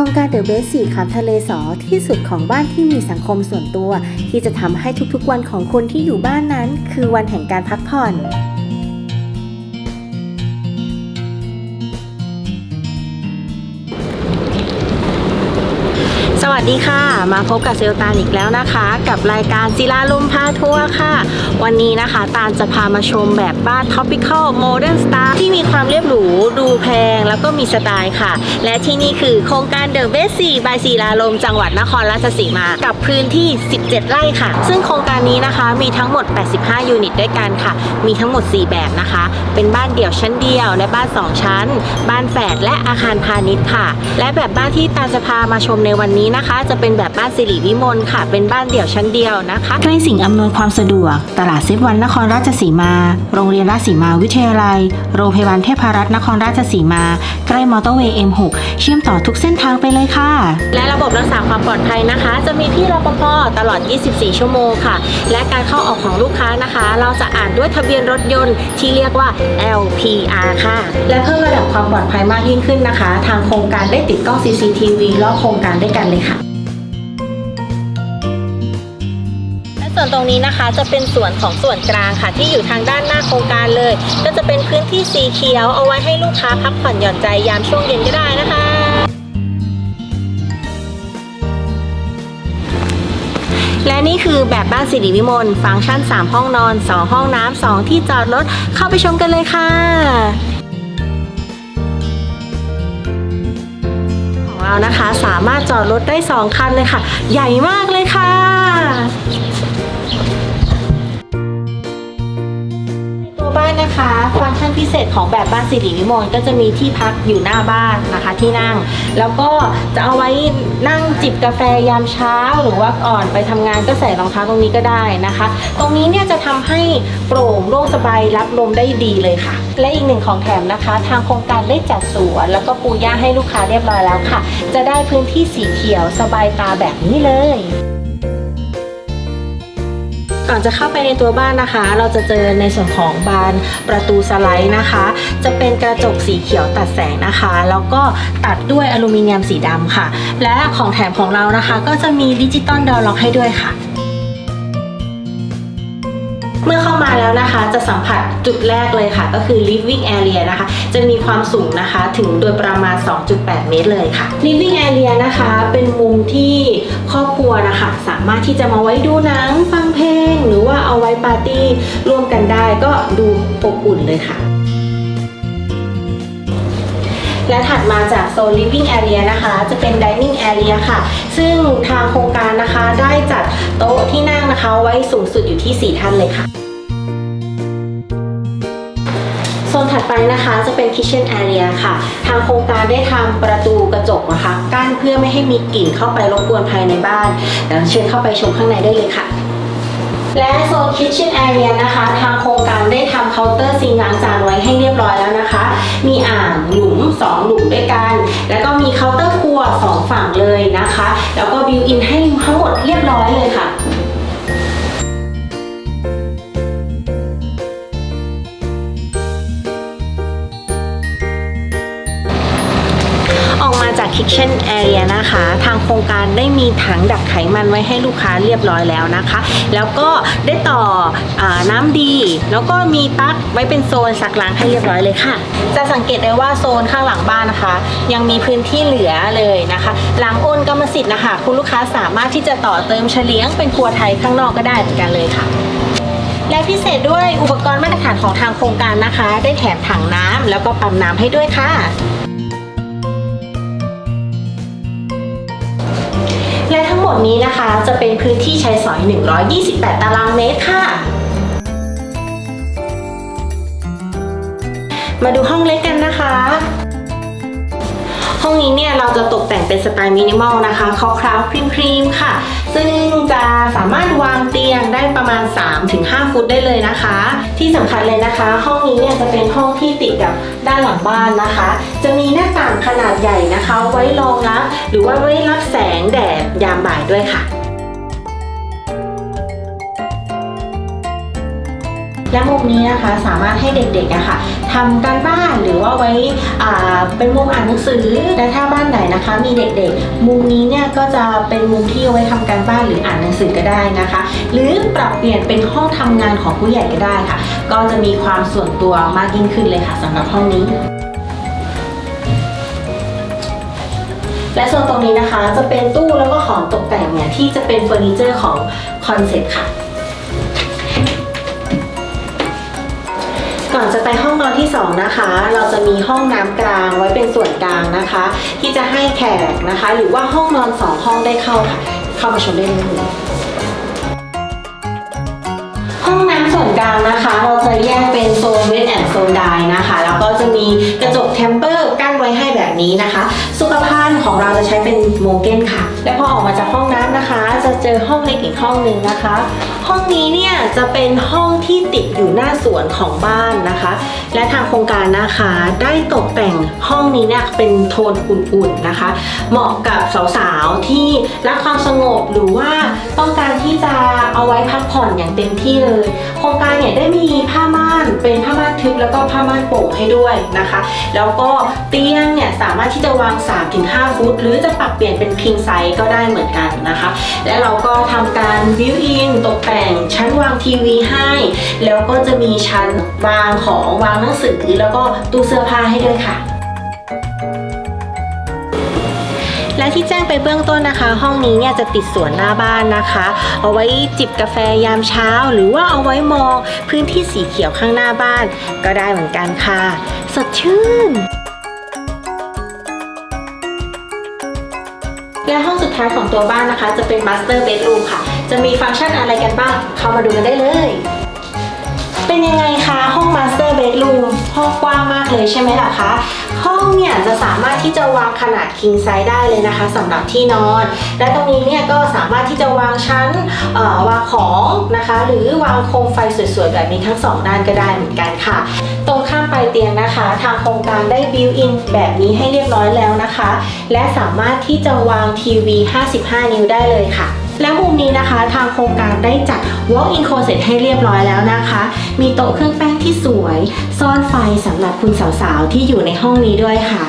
ครงการเดอะเบสสี่ขามทะเลสอที่สุดของบ้านที่มีสังคมส่วนตัว ที่จะทำให้ทุกๆวันของคนที่อยู่บ้านนั้น คือวันแห่งการพักผ่อน วัสดีค่ะ มาพบกับเซลตานอีกแล้วนะคะ กับรายการศิลาลมพาทัวร์ค่ะ วันนี้นะคะตาลจะพามาชมแบบบ้าน Tropical Modern Style ที่มีความเรียบหรูดูแพงแล้วก็มีสไตล์ค่ะ และที่นี่คือโครงการ The Best 4 by ศิลาลมจังหวัดนครราชสีมา กับพื้นที่ 17 ไร่ค่ะ ซึ่งโครงการนี้นะคะมีทั้งหมด 85 ยูนิตด้วยกันค่ะ มีทั้งหมด 4 แบบนะคะ เป็นบ้านเดี่ยวชั้นเดียวและบ้าน 2 ชั้น บ้านแฝดและอาคารพาณิชย์ค่ะ และแบบบ้านที่ตาลจะพามาชมในวันนี้นะคะจะเป็นแบบบ้านสิริวิมลค่ะ เป็นบ้านเดี่ยวชั้นเดียวนะคะใกล้สิ่งอำนวยความสะดวก ตลาดเซฟวันนครราชสีมา โรงเรียนราชสีมาวิทยาลัย โรงพยาบาลเทพารัตน์นครราชสีมา ใกล้มอเตอร์เวย์ M6 เชื่อมต่อทุกเส้นทางไปเลยค่ะ และระบบรักษาความปลอดภัยนะคะ จะมีพี่รปภตลอด 24 ชั่วโมงค่ะ และการเข้าออกของลูกค้านะคะ เราจะอ่านด้วยทะเบียนรถยนต์ที่เรียกว่า LPR ค่ะ และเพิ่มระดับความปลอดภัยมากยิ่งขึ้นนะคะ ทางโครงการได้ติดกล้อง CCTV รอบโครงการด้วยกันเลยค่ะ ส่วนตรงนี้นะคะจะเป็นส่วนของส่วนกลางค่ะ ที่อยู่ทางด้านหน้าโครงการเลย ก็จะเป็นพื้นที่สีเขียวเอาไว้ให้ลูกค้าพักผ่อนหย่อนใจยามช่วงเย็นก็ได้นะคะและนี่คือแบบบ้านสิริวิมลฟังก์ชัน 3 ห้องนอน 2 ห้องน้ำ 2 ที่จอดรถ เข้าไปชมกันเลยค่ะของเรานะคะสามารถจอดรถได้ 2 คันเลยค่ะ ใหญ่มากเลยค่ะ นะคะฟังก์ชันพิเศษของแบบบ้านสิริวิมลก็จะมีที่พักอยู่หน้าบ้านนะคะที่นั่ง แล้วก็จะเอาไว้นั่งจิบกาแฟยามเช้า หรือว่าก่อนไปทำงานก็ใส่รองเท้าตรงนี้ก็ได้นะคะ ตรงนี้เนี่ยจะทำให้โปร่งโล่งสบายรับลมได้ดีเลยค่ะ และอีกหนึ่งของแถมนะคะ ทางโครงการได้จัดสวนแล้วก็ปูหญ้าให้ลูกค้าเรียบร้อยแล้วค่ะ จะได้พื้นที่สีเขียวสบายตาแบบนี้เลย ก่อนจะเข้าไปในตัวบ้านนะคะ เราจะเจอในส่วนของบานประตูสไลด์นะคะ จะเป็นกระจกสีเขียวตัดแสงนะคะ แล้วก็ตัดด้วยอลูมิเนียมสีดำค่ะ และของแถมของเรานะคะ ก็จะมีดิจิตอลดอร์ล็อกให้ด้วยค่ะเมื่อเข้ามาแล้วนะคะจะสัมผัสจุดแรกเลยค่ะ ก็คือ living area นะคะ จะมีความสูงนะคะถึงโดยประมาณ 2.8 เมตรเลยค่ะ living area นะคะ เป็นมุมที่ครอบครัวนะคะ สามารถที่จะมาไว้ดูหนังฟังเพลง หรือว่าเอาไว้ปาร์ตี้ร่วมกันได้ก็ดูอบอุ่นเลยค่ะ และถัดมาจากโซน living area นะคะ จะเป็น dining area ค่ะ ซึ่งทางโครงการนะคะได้จัดโต๊ะที่นั่งนะคะไว้สูงสุดอยู่ที่ 4 ท่านเลยค่ะโซนถัดไปนะคะจะเป็น kitchen area ค่ะ ทางโครงการได้ทำประตูกระจกนะคะกั้นเพื่อไม่ให้มีกลิ่นเข้าไปรบกวนภายในบ้านเดี๋ยวเชิญเข้าไปชมข้างในได้เลยค่ะ และโซนคิทเช่นแอเรียนะคะ ทางโครงการได้ทำเคาน์เตอร์ซิงล้างจานไว้ให้เรียบร้อยแล้วนะคะ มีอ่างหลุม 2 หลุมด้วยกัน แล้วก็มีเคาน์เตอร์ครัว 2 ฝั่งเลยนะคะ แล้วก็บิวอินให้ทั้งหมดเรียบร้อยเลยค่ะ Kitchen Area นะคะ ทางโครงการได้มีถังดักไขมันไว้ให้ลูกค้าเรียบร้อยแล้วนะคะ แล้วก็ได้ต่ออน้ำดี แล้วก็มีปลั๊กไว้เป็นโซนซักล้างให้เรียบร้อยเลยค่ะ จะสังเกตได้ว่าโซนข้างหลังบ้านนะคะ ยังมีพื้นที่เหลือเลยนะคะหลังโอนกรรมสิทธิ์นะคะ คุณลูกค้าสามารถที่จะต่อเติมเฉลียงเป็นครัวไทยข้างนอกก็ได้เหมือนกันเลยค่ะและพิเศษด้วยอุปกรณ์มาตรฐานของทางโครงการนะคะ ได้แถมถังน้ำแล้วก็ปั๊มน้ำให้ด้วยค่ะ มดนี้นะคะจะเป็นพื้นที่ใช้สอย 128 ตารางเมตรค่ะ มาดูห้องเล็กกันนะคะ ห้องนี้เนี่ยเราจะตกแต่งเป็นสไตล์มินิมอลนะคะคร่าวๆครีมๆค่ะ ซึ่งจะ มาณ 3-5 ฟุตได้เลยนะคะ ที่สำคัญเลยนะคะ ห้องนี้เนี่ยจะเป็นห้องที่ติดกับด้านหลังบ้านนะคะ จะมีหน้าต่างขนาดใหญ่นะคะ ไว้รองรับ หรือว่าไว้รับแสงแดดยามบ่ายด้วยค่ะ และมุมนี้นะคะสามารถให้เด็กๆอะค่ะทำการบ้านหรือว่าไว้เป็นมุมอ่านหนังสือและถ้าบ้านไหนนะคะ มีเด็กๆ มุมนี้เนี่ยก็จะเป็นมุมที่เอาไว้ทำการบ้านหรืออ่านหนังสือก็ได้นะคะ หรือปรับเปลี่ยนเป็นห้องทำงานของผู้ใหญ่ก็ได้ค่ะ ก็จะมีความส่วนตัวมากยิ่งขึ้นเลยค่ะสำหรับห้องนี้และโซนตรงนี้นะคะจะเป็นตู้แล้วก็ของตกแต่งเนี่ยที่จะเป็นเฟอร์นิเจอร์ของคอนเซ็ปต์ค่ะ ก่อนจะไปห้องนอนที่ 2 นะคะ เราจะมีห้องน้ำกลางไว้เป็นส่วนกลางนะคะ ที่จะให้แขกนะคะ หรือว่าห้องนอน 2 ห้องได้เข้าค่ะ เข้ามาชมได้เลยห้องน้ำส่วนกลางนะคะ เราจะแยกเป็นโซนเวทแอนด์โซนไดนะคะ แล้วก็จะมีกระจกเทมเปอร์ แบบนี้นะคะ สุขภัณฑ์ของเราจะใช้เป็นโมเกนค่ะ และพอออกมาจากห้องน้ำนะคะ จะเจอห้องเล็กอีกห้องหนึ่งนะคะ ห้องนี้เนี่ยจะเป็นห้องที่ติดอยู่หน้าสวนของบ้านนะคะ และทางโครงการนะคะได้ตกแต่งห้องนี้เนี่ยเป็นโทนอุ่นๆนะคะ เหมาะกับสาวๆที่รักความสงบหรือว่าต้องการที่จะเอาไว้พักผ่อนอย่างเต็มที่เลย โครงการเนี่ยได้มีผ้าม่านเป็นผ้าม่านทึบแล้วก็ผ้าม่านโป่งให้ด้วยนะคะ แล้วก็เตียงเนี่ยสามารถที่จะวาง 3-5 ฟุต หรือจะปรับเปลี่ยนเป็น king size ก็ได้เหมือนกันนะคะ และเราก็ทำการ built in ตกแต่งชั้นวางทีวีให้ แล้วก็จะมีชั้นวางของวางหนังสือแล้วก็ตู้เสื้อผ้าให้ด้วยค่ะและที่แจ้งไปเบื้องต้นนะคะ ห้องนี้เนี่ยจะติดสวนหน้าบ้านนะคะ เอาไว้จิบกาแฟยามเช้า หรือว่าเอาไว้มองพื้นที่สีเขียวข้างหน้าบ้าน ก็ได้เหมือนกันค่ะ สดชื่น และห้องสุดท้ายของตัวบ้านนะคะ จะเป็นมาสเตอร์เบดรูมค่ะ จะมีฟังก์ชันอะไรกันบ้าง เข้ามาดูกันได้เลย เป็นยังไงคะ ห้องมาสเตอร์เบดรูมห้องกว้างมากเลยใช่ไหมล่ะคะ ห้องเนี่ยจะสามารถที่จะวางขนาด king size ได้เลยนะคะสำหรับที่นอน และตรงนี้เนี่ยก็สามารถที่จะวางชั้นวางของนะคะ หรือวางโคมไฟสวยๆ แบบนี้ทั้งสองด้านก็ได้เหมือนกันค่ะ ตรงข้ามปลายเตียงนะคะ ทางโครงการได้ built in แบบนี้ให้เรียบร้อยแล้วนะคะ และสามารถที่จะวางทีวี 55 นิ้วได้เลยค่ะ และมุมนี้นะคะทางโครงการได้จัด walk-in closet ให้เรียบร้อยแล้วนะคะ มีโต๊ะเครื่องแป้งที่สวย ซ่อนไฟสำหรับคุณสาวๆ ที่อยู่ในห้องนี้ด้วยค่ะ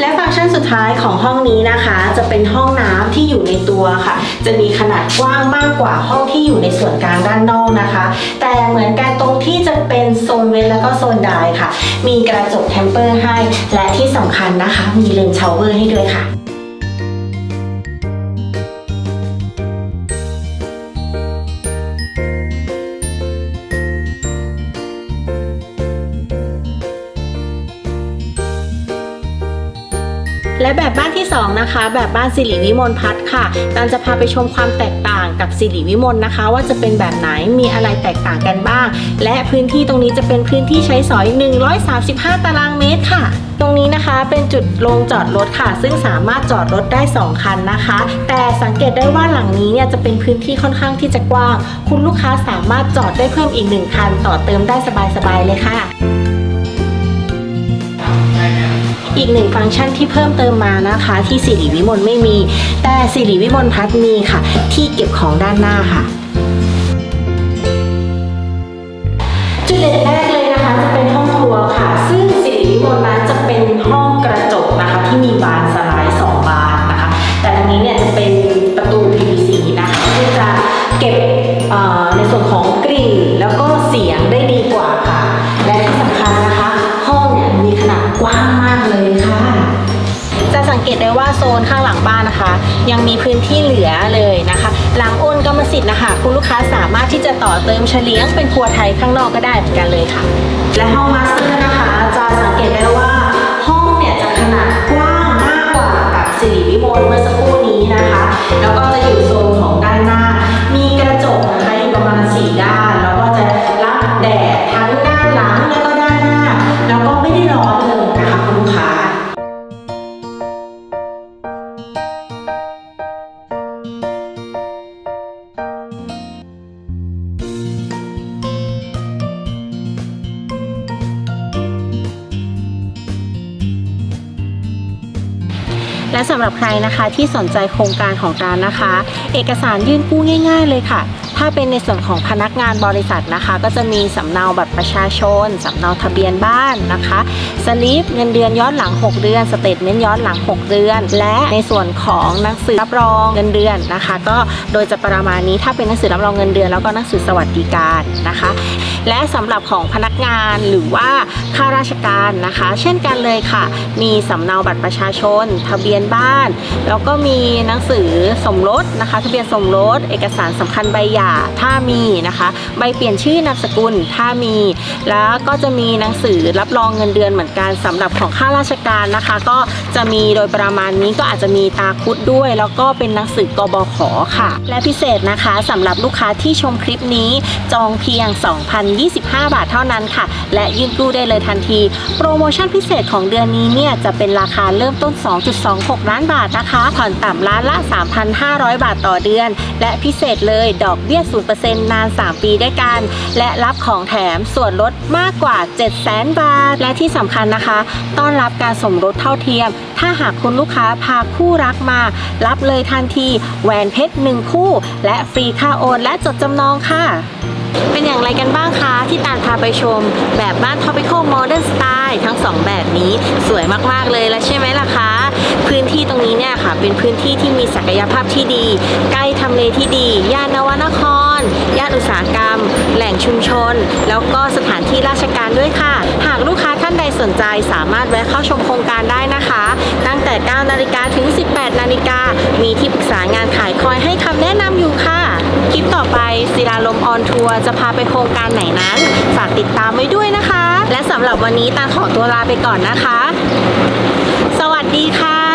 และฟัง สุดท้ายของห้องนี้นะคะ จะเป็นห้องน้ำที่อยู่ในตัวค่ะ จะมีขนาดกว้างมากกว่าห้องที่อยู่ในส่วนกลางด้านนอกนะคะ แต่เหมือนกันตรงที่จะเป็นโซนเวทแล้วก็โซนดายค่ะ มีกระจกเทมเปอร์ให้ และที่สำคัญนะคะ มีเลนส์ชาวเวอร์ให้ด้วยค่ะ และแบบบ้านที่ 2 นะคะ แบบบ้านสิริวิมลพัฒน์ค่ะการจะพาไปชมความแตกต่างกับสิริวิมลนะคะ ว่าจะเป็นแบบไหนมีอะไรแตกต่างกันบ้าง และพื้นที่ตรงนี้จะเป็นพื้นที่ใช้สอย 135 ตารางเมตรค่ะตรงนี้นะคะเป็นจุดลงจอดรถค่ะ ซึ่งสามารถจอดรถได้ 2 คันนะคะ แต่สังเกตได้ว่าหลังนี้เนี่ยจะเป็นพื้นที่ค่อนข้างที่จะกว้าง คุณลูกค้าสามารถจอดได้เพิ่มอีกหนึ่งคัน ต่อเติมได้สบายๆเลยค่ะ อีกหนึ่งฟังก์ชันที่เพิ่มเติมมานะคะ ที่สิริวิมลไม่มี แต่สิริวิมลพัฒนมีค่ะ ที่เก็บของด้านหน้าค่ะ จุดเด่นแรกเลยนะคะ จะเป็นห้องครัวค่ะ ซึ่งสิริวิมลนั้นจะเป็นห้องกระจกนะคะที่มีบานสไงเกตได้ว่าโซนข้างหลังบ้านนะคะ ยังมีพื้นที่เหลือเลยนะคะ หลังโอนกรรมสิทธิ์นะคะ คุณลูกค้าสามารถที่จะต่อเติมเฉลียงเป็นครัวไทยข้างนอกก็ได้เหมือนกันเลยค่ะ และห้องมาสเตอร์นะคะ จะสังเกตได้ว่าห้องเนี่ยจะขนาดกว้างมากกว่ากับสิริวิมลเมื่อสักครู่นี้นะคะ แล้วก็จะอยู่โซนของด้านหน้า มีกระจกนะคะอยู่ประมาณสี่ด้าน และสำหรับใครนะคะที่สนใจโครงการของการนะคะ เอกสารยื่นกู้ง่าย ๆ เลยค่ะ ถ้าเป็นในส่วนของพนักงานบริษัทนะคะ ก็จะมีสำเนาบัตรประชาชนสำเนาทะเบียนบ้านนะคะสลิปเงินเดือนย้อนหลัง 6 เดือนสเตทเมนต์ย้อนหลัง 6 เดือน และในส่วนของหนังสือรับรองเงินเดือนนะคะ ก็โดยจะประมาณนี้ถ้าเป็นหนังสือรับรองเงินเดือนแล้วก็หนังสือสวัสดิการนะคะ และสำหรับของพนักงานหรือว่าข้าราชการนะคะ เช่นกันเลยค่ะ มีสำเนาบัตรประชาชน ทะเบียนบ้าน แล้วก็มีหนังสือสมรสนะคะ ทะเบียนสมรส เอกสารสำคัญใบหย่าถ้ามีนะคะ ใบเปลี่ยนชื่อนามสกุลถ้ามี แล้วก็จะมีหนังสือรับรองเงินเดือนเหมือนกันสำหรับของข้าราชการนะคะ ก็จะมีโดยประมาณนี้ก็อาจจะมีตาคุดด้วย แล้วก็เป็นหนังสือกบขค่ะ และพิเศษนะคะสำหรับลูกค้าที่ชมคลิปนี้จองเพียง 2,025 บาทเท่านั้นค่ะ และยื่นกู้ได้เลยทันที โปรโมชั่นพิเศษของเดือนนี้เนี่ยจะเป็นราคาเริ่มต้น 2.26 ล้านบาทนะคะ ผ่อนต่ำล้านละ 3,500 บาทต่อเดือน และพิเศษเลยดอกเบี้ย0%นาน 3 ปีด้วยกัน และรับของแถมส่วนลดมากกว่า 700,000 บาท และที่สำคัญนะคะ ต้อนรับการสมรสเท่าเทียม ถ้าหากคุณลูกค้าพาคู่รักมา รับเลยทันทีแหวนเพชรหนึ่งคู่ และฟรีค่าโอน และจดจำนองค่ะเป็นอย่างไรกันบ้างคะที่ตาลพาไปชม แบบบ้าน Tropical Modern Style ทั้ง 2 แบบนี้สวยมาก ๆ เลยแล้วใช่ไหมล่ะคะ เป็นพื้นที่ที่มีศักยภาพที่ดี ใกล้ทำเลที่ดี ย่านนวนคร ย่านอุตสาหกรรม แหล่งชุมชน แล้วก็สถานที่ราชการด้วยค่ะ หากลูกค้าท่านใดสนใจสามารถแวะเข้าชมโครงการได้นะคะ ตั้งแต่ 9 นาฬิกาถึง 18 นาฬิกา มีที่ปรึกษางานขายคอยให้คำแนะนำอยู่ค่ะ คลิปต่อไปศิลาลมออนทัวร์จะพาไปโครงการไหนนั้น ฝากติดตามไว้ด้วยนะคะ และสำหรับวันนี้ตาขอตัวลาไปก่อนนะคะ สวัสดีค่ะ